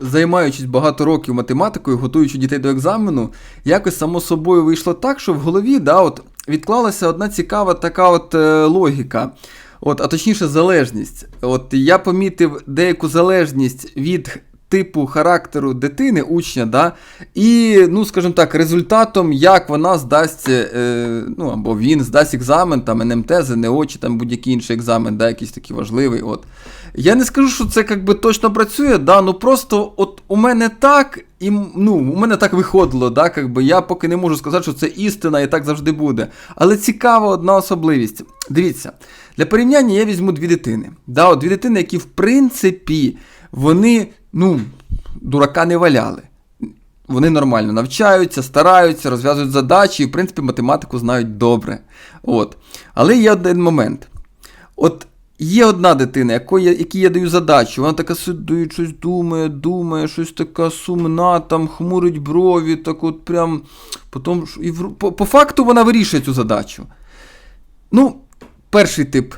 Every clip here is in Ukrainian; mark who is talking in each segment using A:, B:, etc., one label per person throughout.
A: займаючись багато років математикою, готуючи дітей до екзамену, якось само собою вийшло так, що в голові да, от, відклалася одна цікава така от е, логіка. От, а точніше, залежність. От я помітив деяку залежність від типу характеру дитини, учня, да, і, ну, скажімо так, результатом, як вона здасть, е, ну, або він здасть екзамен, там, НМТ, ЗНО, чи там будь-який інший екзамен, да, якийсь такий важливий. От. Я не скажу, що це якби точно працює, да, ну просто от у мене так, і ну, у мене так виходило, да, якби я поки не можу сказати, що це істина і так завжди буде. Але цікава одна особливість. Дивіться, для порівняння я візьму дві дитини. Да, от дві дитини, які в принципі вони, ну, дурака не валяли. Вони нормально навчаються, стараються, розв'язують задачі і, в принципі, математику знають добре. От. Але є один момент. От є одна дитина, якої, якій я даю задачу, вона така сидить, щось думає, думає, щось така сумна, там хмурить брові, так от прям. Потім, і по, по факту вона вирішує цю задачу. Ну, перший тип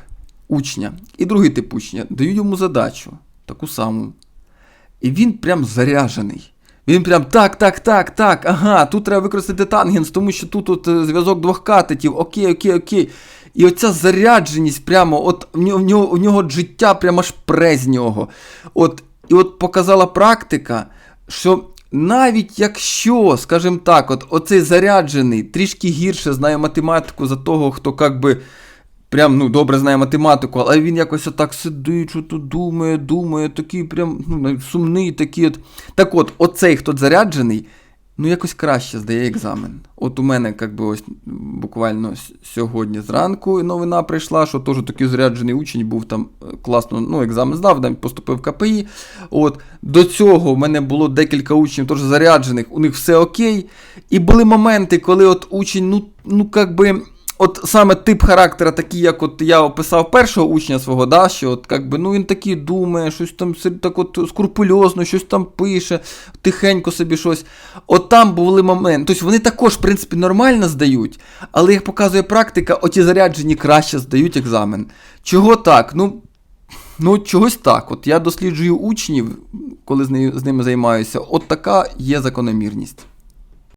A: учня і другий тип учня даю йому задачу, таку саму. І він прям заряжений. Він прям так, так, так, так, ага, тут треба використати тангенс, тому що тут от е, зв'язок двох катетів, окей, окей, окей. І оця зарядженість прямо, от в нього, в нього, життя прямо аж пре з нього. От, і от показала практика, що навіть якщо, скажімо так, от оцей заряджений трішки гірше знає математику за того, хто як би прям ну, добре знає математику, але він якось отак сидить, що тут думає, думає, такий прям ну, сумний, такий от. Так от, оцей, хто заряджений, ну якось краще здає екзамен. От у мене, як би, ось буквально сьогодні зранку новина прийшла, що теж такий заряджений учень був там е, класно, ну, екзамен здав, там поступив в КПІ. От до цього в мене було декілька учнів теж заряджених, у них все окей. І були моменти, коли от учень, ну, ну як би. От саме тип характера, такий, як от я описав першого учня свого, да, що от, как ну, він такий думає, щось там так от скрупульозно, щось там пише, тихенько собі щось. От там були моменти. Тобто вони також, в принципі, нормально здають, але як показує практика, оті заряджені краще здають екзамен. Чого так? Ну, ну чогось так. От я досліджую учнів, коли з ними займаюся, от така є закономірність.